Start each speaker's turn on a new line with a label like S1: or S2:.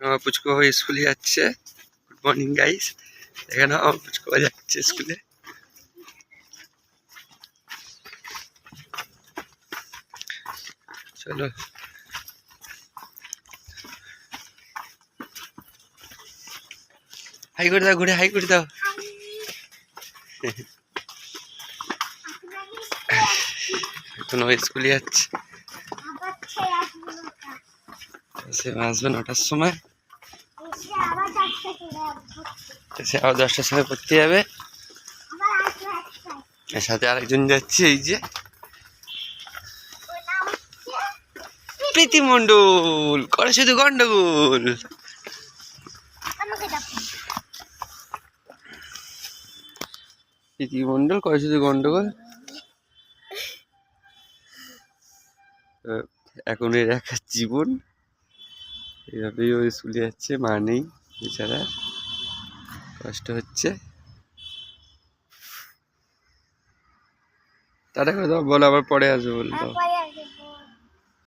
S1: আমার পুচকো স্কুলে যাচ্ছে। গুড মর্নিং গাইস এখানে আমার পুচকো যাচ্ছে স্কুলে। চলো। হাই করে দাও ঘুরে হাই করে দাও। এখন ও স্কুলে যাচ্ছে। সে আসবে নটার সময়।
S2: আবার।
S1: দশটার সময় পড়তে যাবে। এর সাথে আরেকজন যাচ্ছে, এই যে প্রীতি মণ্ডল করে শুধু গন্ডগোল প্রীতি মণ্ডল করে শুধু গন্ডগোল এখন এর একা জীবন এভাবেই ও স্কুলে যাচ্ছে, মা নেই বেচারা কষ্ট হচ্ছে। টাটা করে দাও বলো আবার পরে আসব
S2: বলল